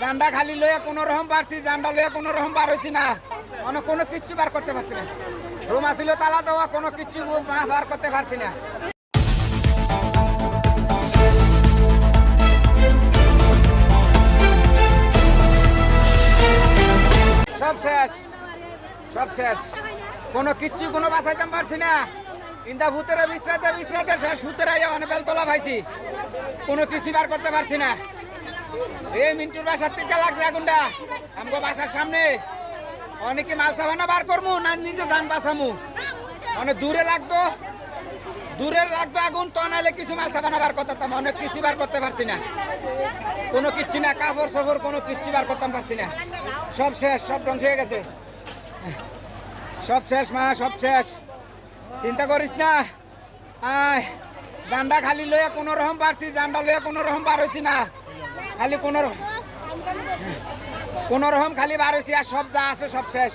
জান্ডা খালি লইয়া কোনো রকম পারছি জান্ডা লইয়া কোনো রকম বার হইছি না। অনেক কোনো কিচ্ছু বার করতে পারছি না। রুম আসিল, তালা দেওয়া, কোনো কিচ্ছু বার করতে পারছি না। সব শেষ সব শেষ। কোনো কিচ্ছু, কোনো বাঁচাইতে পারছি না। ইন্দা ভূতেরা বিশ্রাতে বিশ্রাতে শেষ ভূতেরা অনেক বেলতলা পাইছি কোনো কিছু বার করতে পারছি না। এই মিন্টুর বাসার থেকে লাগছে আগুনটা। আমগো বাসার সামনে। অনেকে মাল সাবানা বার করমু, না নিজে যান বাঁচামু। অনেক দূরে লাগতো দূরে লাগতো আগুন, তো নাহলে কিছু মাল সাবানা বার করতাম অনেক কিছু বার করতে পারছি না। কোনো কিচ্ছু না, কাপড় সফর কোনো কিচ্ছু বার করতাম পারছি না। সব শেষ, সব ধ্বংস হয়ে গেছে। সব শেষ মা, সব শেষ। চিন্তা করিস না। আয়। জান্ডা খালি লইয়া কোনো রকম পারছি জান্ডা লইয়া কোনো রকম বার হইছি না। খালি কোনো কোনো রকম খালি বার হইছি আর সব যা আছে সব শেষ।